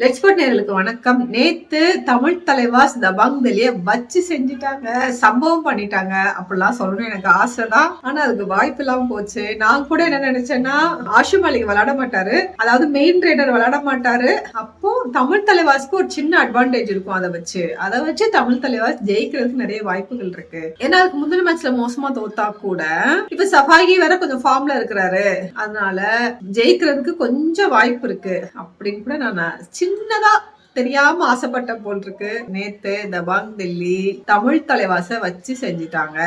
லெட்ஸ்போர்ட் நேர்களுக்கு வணக்கம். நேத்து தமிழ் தலைவாஸ் தபாங் தெளிய வச்சு செஞ்சுட்டாங்க சம்பவம் பண்ணிட்டாங்க அப்படிலாம் சொல்லணும் எனக்கு ஆசை தான் ஆனா அதுக்கு வாய்ப்பு இல்லாம போச்சு. நான் கூட என்ன நினைச்சேன்னா ஆஷு மாலிக் விளையாட மாட்டாரு. அதாவது மெயின் ரைடர் விளையாட மாட்டாரு. அப்போ தமிழ் தலைவாஸ்க்கு ஒரு சின்ன அட்வான்டேஜ் இருக்கும் அதை வச்சு. அதை வச்சு தமிழ் தலைவாஸ் ஜெயிக்கிறதுக்கு நிறைய வாய்ப்புகள் இருக்கு. ஏன்னா அதுக்கு முந்தின மேட்ச்ல மோசமா தோத்தா கூட இப்ப சஃபாகி வேற கொஞ்சம் ஃபார்ம்ல இருக்கிறாரு. அதனால ஜெயிக்கிறதுக்கு கொஞ்சம் வாய்ப்பு இருக்கு அப்படின்னு கூட நான் சின்னதா தெரியாம ஆசைப்பட்ட போல் இருக்கு நேத்து தபாங் டெல்லி தமிழ் தலைவாச வச்சு செஞ்சுட்டாங்க.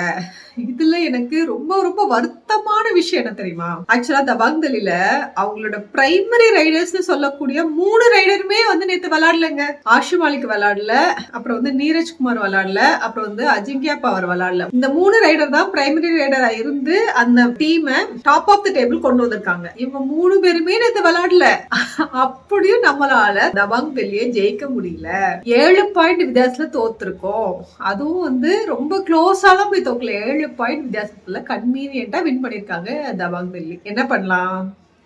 இதுல எனக்கு ரொம்ப ரொம்ப வருத்தமான விஷயம் என்ன தெரியுமா? ஆக்சுவலா தபாங் டெல்லியில அவங்களோட பிரைமரி ரைடர்ஸ் சொல்லக்கூடிய மூணு ரைடருமே வந்து நேத்து விளையாடலங்க ஆஷு மாலிக் விளையாடல அப்புறம் வந்து நீரஜ் குமார் விளையாடல அப்புறம் வந்து அஜிங்கியா பவர் விளையாடல இந்த மூணு ரைடர் தான் பிரைமரி ரைடரா இருந்து அந்த டீமை டாப் ஆஃப் த டேபிள் கொண்டு வந்திருக்காங்க. இவங்க மூணு பேருமே நேத்து விளையாடல அப்படியும் நம்மளால தபாங் டெல்லியை ஜெயிக்க முடியல. ஏழு பாயிண்ட் வித்தியாசத்துல தோத்துருக்கோம். அதுவும் வந்து ரொம்ப க்ளோஸாலாம் போய் தோக்கல. ஏழு பாயிண்ட் வித்தியாசத்துல கன்வீனியன்ட்டா வின் பண்ணிருக்காங்க தபாங் தில்லி என்ன பண்ணலாம்?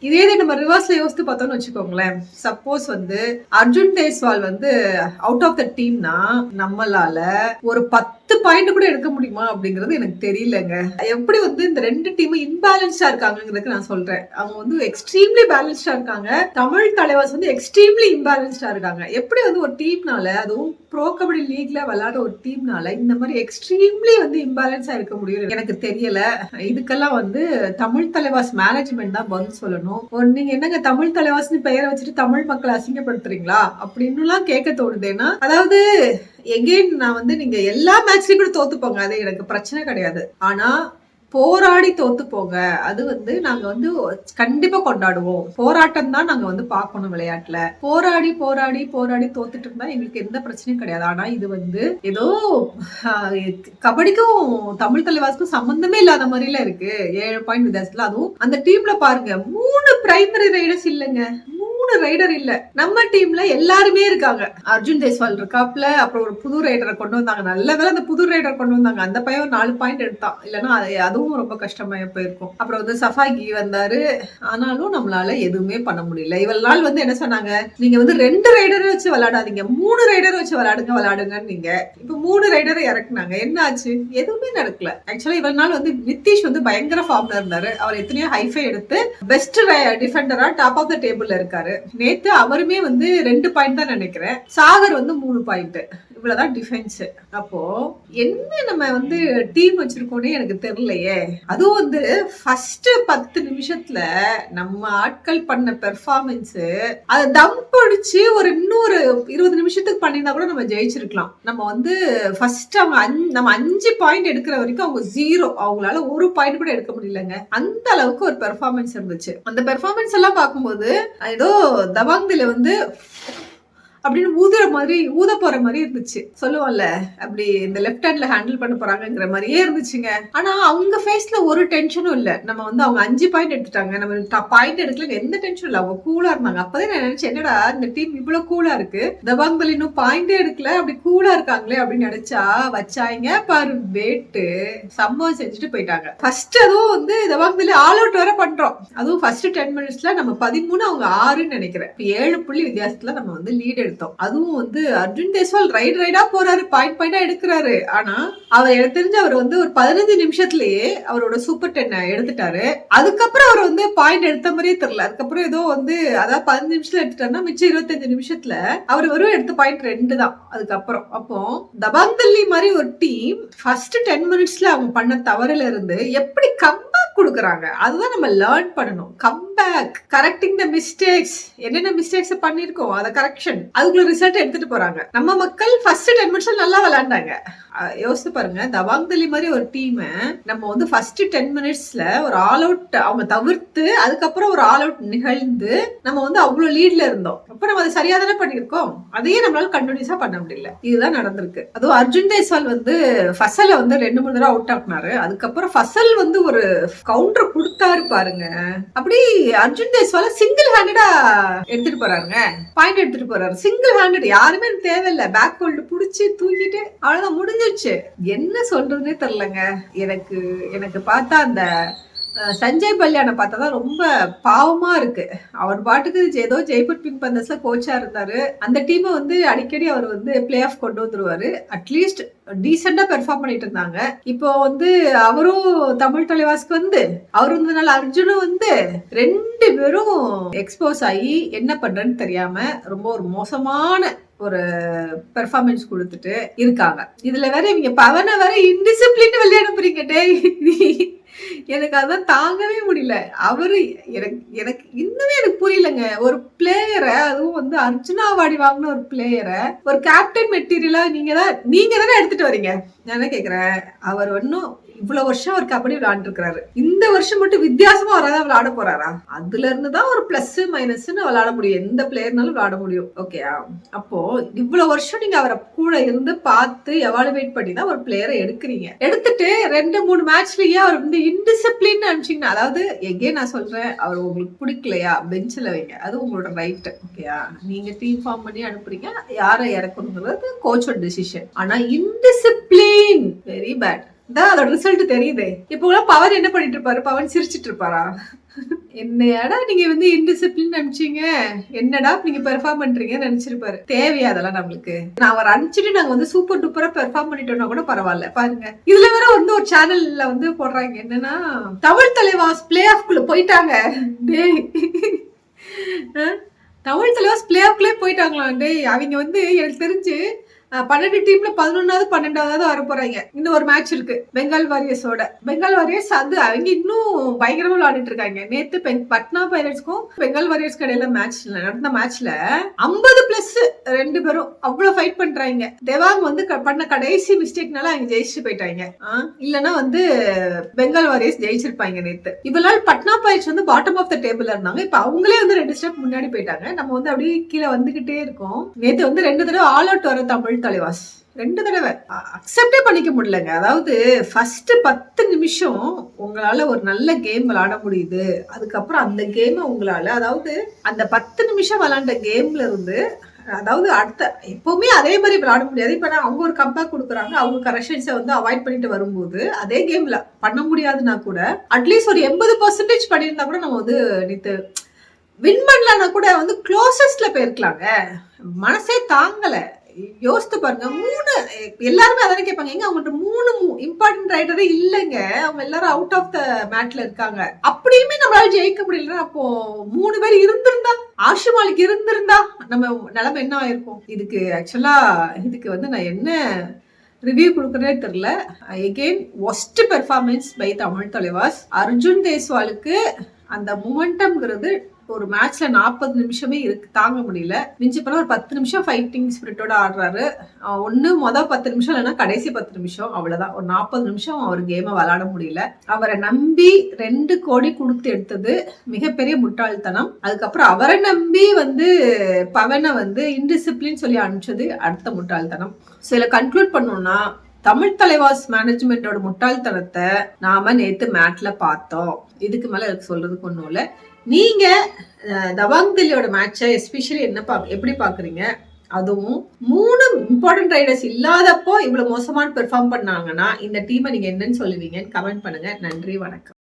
இதே இது நம்ம ரிவர்ஸ்ல யோசித்து பார்த்தோம்னு வச்சுக்கோங்களேன். சப்போஸ் வந்து அர்ஜுன் தேஸ்வால் வந்து அவுட் ஆஃப் த டீம்னா நம்மளால ஒரு பத்து பாயிண்ட் கூட எடுக்க முடியுமா அப்படிங்கிறது எனக்கு தெரியலங்க. எப்படி வந்து இந்த ரெண்டு டீமும் இன்பேலன்ஸ்டா இருக்காங்கிறதுக்கு நான் சொல்றேன். அவங்க வந்து எக்ஸ்ட்ரீம்லி பேலன்ஸ்டா இருக்காங்க. தமிழ் தலைவர்ஸ் வந்து எக்ஸ்ட்ரீம்லி இம்பேலன்ஸ்டா இருக்காங்க. எப்படி வந்து ஒரு டீம்னால அதுவும் ப்ரோ கபடி லீக்ல விளையாட ஒரு டீம்னால இந்த மாதிரி எக்ஸ்ட்ரீம்லி வந்து இம்பேலன்ஸா இருக்க முடியும் எனக்கு தெரியல. இதுக்கெல்லாம் வந்து தமிழ் தலைவாஸ் மேனேஜ்மெண்ட் தான் பதில் சொல்லணும். நீங்க என்னங்க தமிழ் தலைவாஸ்னு பெயரை வச்சுட்டு தமிழ் மக்களை அசிங்கப்படுத்துறீங்களா? அப்படின்னுலாம் கேட்க தோணுதேன்னா அதாவது எகெயின் நான் வந்து நீங்க எல்லா மேட்ச்லயும் கூட தோத்து போங்க. அது எனக்கு பிரச்சனை கிடையாது. ஆனா போராடி தோத்து போங்க. அது வந்து நாங்க வந்து கண்டிப்பா கொண்டாடுவோம். போராட்டம் தான் நாங்க வந்து பார்க்கணும் விளையாட்டுல. போராடி போராடி போராடி தோத்துட்டு இருந்தா எங்களுக்கு எந்த பிரச்சனையும் கிடையாது. ஆனா இது வந்து ஏதோ கபடிக்கும் தமிழ் தலைவாசுக்கும் சம்பந்தமே இல்லாத மாதிரில இருக்கு. ஏழு பாயிண்ட் வித்தியாசத்துல. அதுவும் அந்த டீம்ல பாருங்க மூணு பிரைமரி ரைடர்ஸ் இல்லைங்க. மூணு ரைடர் இல்ல. நம்ம டீம்ல எல்லாருமே இருக்காங்க. அர்ஜுன் தேஸ்வால் இருக்காப்ல அப்புறம் ஒரு புது ரைடரை கொண்டு வந்தாங்க. நல்ல வேளை அந்த புது ரைடர் கொண்டு வந்தாங்க. அந்த பையன் ஒரு நாலு பாயிண்ட் எடுத்தான். இல்லைன்னா அதுவும் ரொம்ப கஷ்டமாயி போயிருக்கும். அப்புறம் வந்து சஃபாகி வந்தாரு. ஆனாலும் நம்மளால எதுவுமே பண்ண முடியல. இவள் நாள் வந்து என்ன சொன்னாங்க? நீங்க வந்து ரெண்டு ரைடரை வச்சு விளையாடாதீங்க. மூணு ரைடரை வச்சு விளையாடுங்க விளையாடுங்கன்னு நீங்க. இப்ப மூணு ரைடரை இறக்குனாங்க. என்ன ஆச்சு? எதுவுமே நடக்கல. ஆக்சுவலா இவள் நாள் வந்து நிதிஷ் வந்து பயங்கர ஃபார்ம்ல இருந்தாரு. அவர் எத்தனையோ ஹைஃபை எடுத்து பெஸ்ட் டிஃபெண்டரா டாப் ஆஃப் த டேபிள்ல இருக்காரு. நேத்து அவருமே வந்து ரெண்டு பாயிண்ட் தான் நினைக்கிறேன். சாகர் வந்து மூணு பாயிண்ட் இவ்வளவுதான் டிஃபென்ஸ் அப்போ என்ன நம்ம வந்து டீம் வச்சிருக்கோன்னே எனக்கு தெரியலையே. அதுவும் வந்து ஃபர்ஸ்ட் பத்து நிமிஷத்துல நம்ம ஆட்கள் பண்ண பெர்ஃபார்மன்ஸ் அதை தம் பிடிச்சு ஒரு இன்னொரு இருபது நிமிஷத்துக்கு பண்ணியிருந்தா கூட நம்ம ஜெயிச்சிருக்கலாம். நம்ம வந்து ஃபர்ஸ்ட் அவங்க நம்ம அஞ்சு பாயிண்ட் எடுக்கிற வரைக்கும் அவங்க ஜீரோ அவங்களால ஒரு பாயிண்ட் கூட எடுக்க முடியலங்க. அந்த அளவுக்கு ஒரு பெர்ஃபார்மன்ஸ் இருந்துச்சு. அந்த பெர்ஃபார்மன்ஸ் எல்லாம் பார்க்கும்போது ஏதோ தவாங்தில வந்து அப்படின்னு ஊதுற மாதிரி ஊத போற மாதிரி இருந்துச்சு. சொல்லுவோம்ல அப்படி இந்த லெஃப்ட் ஹேண்ட்ல ஹேண்டில் பண்ண போறாங்கங்கிற மாதிரியே இருந்துச்சுங்க. ஆனா அவங்க ஃபேஸ்ல ஒரு டென்ஷனும் இல்ல. நம்ம வந்து அவங்க அஞ்சு பாயிண்ட் எடுத்துட்டாங்க. நம்ம பாயிண்ட் எடுக்கல எந்த டென்ஷனும் இல்ல. அவங்க கூலா இருந்தாங்க. அப்பதான் நான் நினைச்சேன் என்னடா இந்த டீம் இவ்வளவு கூலா இருக்கு? தபாங் இன்னும் பாயிண்டே எடுக்கல. அப்படி கூலா இருக்காங்களே அப்படின்னு நினைச்சா வச்சாங்க. பாரு வேட்டு சம்பவம் செஞ்சுட்டு போயிட்டாங்க. ஃபர்ஸ்ட் அதுவும் வந்து தபாங்கல் ஆல் அவுட் வேற பண்றோம். அதுவும் ஃபர்ஸ்ட் டென் மினிட்ஸ்ல நம்ம பதிமூணு அவங்க ஆறுன்னு நினைக்கிறேன். இப்ப ஏழு புள்ளி வித்தியாசத்துல நம்ம வந்து லீட் எடுத்தோம். அதுவும் வந்து அர்ஜுன் தேஸ்வால் ரைட் ரைடா போறாரு பாயிண்ட் பாயிண்டா எடுக்கிறாரு. ஆனா அவர் எனக்கு தெரிஞ்சு அவர் வந்து ஒரு பதினஞ்சு நிமிஷத்துலயே அவரோட சூப்பர் டென் எடுத்துட்டாரு. அதுக்கப்புறம் அவர் வந்து பாயிண்ட் எடுத்த மாதிரியே தெரியல. அதுக்கப்புறம் ஏதோ வந்து அதாவது பதினஞ்சு நிமிஷத்துல எடுத்துட்டாருன்னா மிச்சம் இருபத்தஞ்சு நிமிஷத்துல அவர் வெறும் எடுத்த பாயிண்ட் ரெண்டு தான். அதுக்கப்புறம் அப்போ தபாங் தில்லி மாதிரி ஒரு டீம் ஃபர்ஸ்ட் டென் மினிட்ஸ்ல அவங்க பண்ண தவறுல இருந்து எப்படி கம்பேக் கொடுக்குறாங்க. அதுதான் நம்ம லேர்ன் பண்ணணும். கம்பேக் கரெக்டிங் த மிஸ்டேக்ஸ் என்னென்ன மிஸ்டேக்ஸ் பண்ணிருக்கோம் அத கரெக்ஷன் அதுக்குள்ள ரிசல்ட் எடுத்துட்டு போறாங்க. நம்ம மக்கள் ஃபர்ஸ்ட் டென் மினிட்ஸ்ல நல்லா விளையாண்டாங்க. யோசித்து பாருங்க. தவாங் தலி மாதிரி ஒரு டீம் நம்ம வந்து ஃபர்ஸ்ட் டென் மினிட்ஸ்ல ஒரு ஆல் அவுட் அவங்க தவிர்த்து அதுக்கப்புறம் ஒரு ஆல் அவுட் நிகழ்ந்து நம்ம வந்து அவ்வளவு லீட்ல இருந்தோம். அப்ப நம்ம அதை சரியா தானே பண்ணிருக்கோம் அதையே நம்மளால கண்டினியூஸா பண்ண முடியல. இதுதான் நடந்திருக்கு. அதுவும் அர்ஜுன் தேஸ்வால் வந்து ஃபசலை வந்து ரெண்டு மூணு தடவை அவுட் ஆக்குனாரு. அதுக்கப்புறம் ஃபசல் வந்து ஒரு கவுண்டர் கொடுத்தாரு பாருங்க. அப்படி அர்ஜுன் தேஸ்வால சிங்கிள் ஹேண்டடா எடுத்துட்டு போறாருங்க. பாயிண்ட் எடுத்துட்டு போறாரு. சிங்கிள் ஹேண்டட் யாருமே எனக்கு தேவையில்ல. பேக் ஹோல்டு புடிச்சு தூக்கிட்டு அவ்வளவுதான் முடிஞ்சிருச்சு. என்ன சொல்றதுன்னே தெரியலங்க. எனக்கு எனக்கு பார்த்தா அந்த சஞ்சய் பல்யானை பார்த்தா தான் ரொம்ப பாவமாக இருக்கு. அவர் பாட்டுக்கு ஏதோ ஜெய்பூர் பிங்க் பந்தர்ஸில் கோச்சாக இருந்தார். அந்த டீமை வந்து அடிக்கடி அவர் வந்து பிளே ஆஃப் கொண்டு வந்துருவார். அட்லீஸ்ட் டீசெண்டாக பெர்ஃபார்ம் பண்ணிட்டு இருந்தாங்க. இப்போ வந்து அவரும் தமிழ் தலைவாஸ்க்கு வந்து அவர் வந்ததுனால அர்ஜுனும் வந்து ரெண்டு பேரும் எக்ஸ்போஸ் ஆகி என்ன பண்ணுறேன்னு தெரியாமல் ரொம்ப ஒரு மோசமான ஒரு பெர்ஃபார்மன்ஸ் கொடுத்துட்டு இருக்காங்க. இதுல வேற இவங்க பவனை வேற இன்டிசிப்ளின் வெளியே அனுப்புறீங்க எனக்கு அதான் தாங்கவே முடியல. அவரு எனக்கு எனக்கு இன்னுமே எனக்கு புரியலங்க. ஒரு பிளேயரை அதுவும் வந்து அர்ஜுனா அவார்டி வாங்கின ஒரு பிளேயரை ஒரு கேப்டன் மெட்டீரியலா நீங்க தான் நீங்க தானே எடுத்துட்டு வரீங்க. நான் என்ன கேக்குறேன்? அவர் இன்னும் இவ்வளவு வருஷம் அவர் கபடி விளையாண்டுருக்காரு இந்த வருஷம் மட்டும் வித்தியாசமா அவராதான் விளையாட போறாரா? அதுல இருந்து தான் ஒரு பிளஸ் மைனஸ்னு விளையாட முடியும். எந்த பிளேயர்னாலும் விளையாட முடியும். ஓகேயா அப்போ இவ்வளவு வருஷம் நீங்க அவரை கூட இருந்து பார்த்து எவாலுவேட் பண்ணி தான் ஒரு பிளேயரை எடுக்கிறீங்க. எடுத்துட்டு ரெண்டு மூணு மேட்ச்லயே அவர் வந்து இன்டிசிப்ளின் அனுப்பிச்சிங்கன்னா அதாவது எகே நான் சொல்றேன் அவர் உங்களுக்கு பிடிக்கலையா? பெஞ்சில் வைங்க. அது உங்களோட ரைட் ஓகேயா நீங்க டீம் ஃபார்ம் பண்ணி அனுப்புறீங்க. யாரை இறக்கணுங்கிறது கோச்சோட டிசிஷன் ஆனா இன்டிசிப்ளின் வெரி பேட் தான் அதோட ரிசல்ட் தெரியுதே. இப்போ கூட பவன் என்ன பண்ணிட்டு இருப்பாரு? பவன் சிரிச்சிட்டு இருப்பாரா? என்னடா நீங்க வந்து இன்டிசிப்ளின் நினைச்சீங்க? என்னடா நீங்க பெர்ஃபார்ம் பண்றீங்கன்னு நினைச்சிருப்பாரு. தேவையா அதெல்லாம் நம்மளுக்கு? நான் அவர் அனுப்பிச்சிட்டு நாங்க வந்து சூப்பர் டூப்பரா பெர்ஃபார்ம் பண்ணிட்டோம்னா கூட பரவாயில்ல. பாருங்க. இதுல வேற வந்து ஒரு சேனல்ல வந்து போடுறாங்க. என்னன்னா தமிழ் தலைவாஸ் பிளே ஆஃப்குள்ள போயிட்டாங்க. டேய். தமிழ் தலைவாஸ் பிளே ஆஃப்குள்ளே போயிட்டாங்களாம். டேய் அவங்க வந்து எனக்கு தெரிஞ்சு பன்னெண்டு டீம்ல பதினொன்னாவது பன்னெண்டாவது வர போறாங்க. இன்னும் ஒரு மேட்ச் இருக்கு. பெங்கால் வாரியர்ஸோட பெங்கால் வாரியர்ஸ் வந்து அவங்க இன்னும் பயங்கரமா விளையாடிட்டு இருக்காங்க. நேத்து பெங்- பட்னா பைரட்ஸ்க்கும் பெங்கால் வாரியர்ஸ் கடையில மேட்ச் நடந்த மேட்ச்ல ஐம்பது பிளஸ் ரெண்டு பேரும் அவ்வளவு ஃபைட் பண்றாங்க. தேவாங் வந்து க- பண்ண கடைசி மிஸ்டேக்னால அவங்க ஜெயிச்சுட்டு போயிட்டாங்க. இல்லைன்னா இல்லனா வந்து பெங்கால் வாரியர்ஸ் ஜெயிச்சிருப்பாங்க நேத்து. இவளால் பட்னா பைரட்ஸ் வந்து பாட்டம் ஆஃப் த டேபிள் இருந்தாங்க. இப்ப அவங்களே வந்து ரெண்டு ஸ்டெப் முன்னாடி போயிட்டாங்க. நம்ம வந்து அப்படியே கீழே வந்துகிட்டே இருக்கோம். நேத்து வந்து ரெண்டு தடவை ஆல் அவுட் வர தமிழ் தலைவாஸ் ரெண்டு தடவை. அக்செப்டே பண்ணிக்க முடியலங்க. அதாவது ஃபர்ஸ்ட் பத்து நிமிஷம் உங்களால ஒரு நல்ல கேம் விளாட முடியுது. அதுக்கப்புறம் அந்த கேமை உங்களால அதாவது அந்த பத்து நிமிஷம் விளாண்ட கேம்ல இருந்து அதாவது அடுத்த எப்பவுமே அதே மாதிரி விளாட முடியாது. இப்ப நான் அவங்க ஒரு கம்பேக் கொடுக்குறாங்க. அவங்க கரெக்ஷன்ஸை வந்து அவாய்ட் பண்ணிட்டு வரும்போது அதே கேம்ல பண்ண முடியாதுன்னா கூட அட்லீஸ்ட் ஒரு எண்பது பர்சன்டேஜ் பண்ணியிருந்தா கூட நம்ம வந்து நேற்று வின் பண்ணலன்னா கூட வந்து க்ளோசஸ்ட்ல போயிருக்கலாங்க. மனசே தாங்கலை. யோசித்து பாருங்க மூணு எல்லாருமே அதானே கேட்பாங்க எங்க அவங்கள்ட்ட மூணு இம்பார்ட்டன்ட் ரைடரே இல்லைங்க அவங்க எல்லாரும் அவுட் ஆஃப் த மேட்ல இருக்காங்க. அப்படியுமே நம்மளால ஜெயிக்க முடியல அப்போ மூணு பேர் இருந்திருந்தா ஆஷுமாலிக்கு இருந்திருந்தா நம்ம நிலைமை என்ன ஆயிருக்கும்? இதுக்கு ஆக்சுவலா இதுக்கு வந்து நான் என்ன ரிவ்யூ கொடுக்குறதே தெரியல. Again worst performance by Tamil Thalaivas. Arjun தேஸ்வாலுக்கு அந்த மூமெண்டம்ங்கிறது ஒரு மேட்ச்ல நாற்பது நிமிஷமே இருக்கு தாங்க முடியல. மிஞ்சி போனா ஒரு பத்து நிமிஷம் ஃபைட்டிங் ஸ்பிரிட்டோட ஆடுறாரு. ஒன்னு ஒண்ணு மொதல் பத்து நிமிஷம் இல்லைன்னா கடைசி பத்து நிமிஷம் அவ்வளவுதான். ஒரு நாற்பது நிமிஷம் அவர் கேமை விளையாட முடியல. அவரை நம்பி ரெண்டு கோடி கொடுத்து எடுத்தது மிகப்பெரிய முட்டாள்தனம். அதுக்கப்புறம் அவரை நம்பி வந்து பவனை வந்து இன்டிசிப்ளின் சொல்லி அனுப்பிச்சது அடுத்த முட்டாள்தனம். சில கன்க்ளூட் பண்ணோம்னா தமிழ் தலைவாஸ் மேனேஜ்மெண்டோட முட்டாள்தனத்தை நாம நேத்து மேட்ல பார்த்தோம். இதுக்கு மேல எனக்கு சொல்றதுக்கு ஒன்றும் இல்லை. நீங்க அஹ், தவாங் தில்லியோட மேட்சை எஸ்பெஷலி என்ன பா எப்படி பாக்குறீங்க? அதுவும் மூணு இம்பார்ட்டன்ட் ரைடர்ஸ் இல்லாதப்போ இவ்வளவு மோசமான பெர்ஃபார்ம் பண்ணாங்கன்னா இந்த டீமை நீங்க என்னன்னு சொல்லுவீங்கன்னு கமெண்ட் பண்ணுங்க. நன்றி வணக்கம்.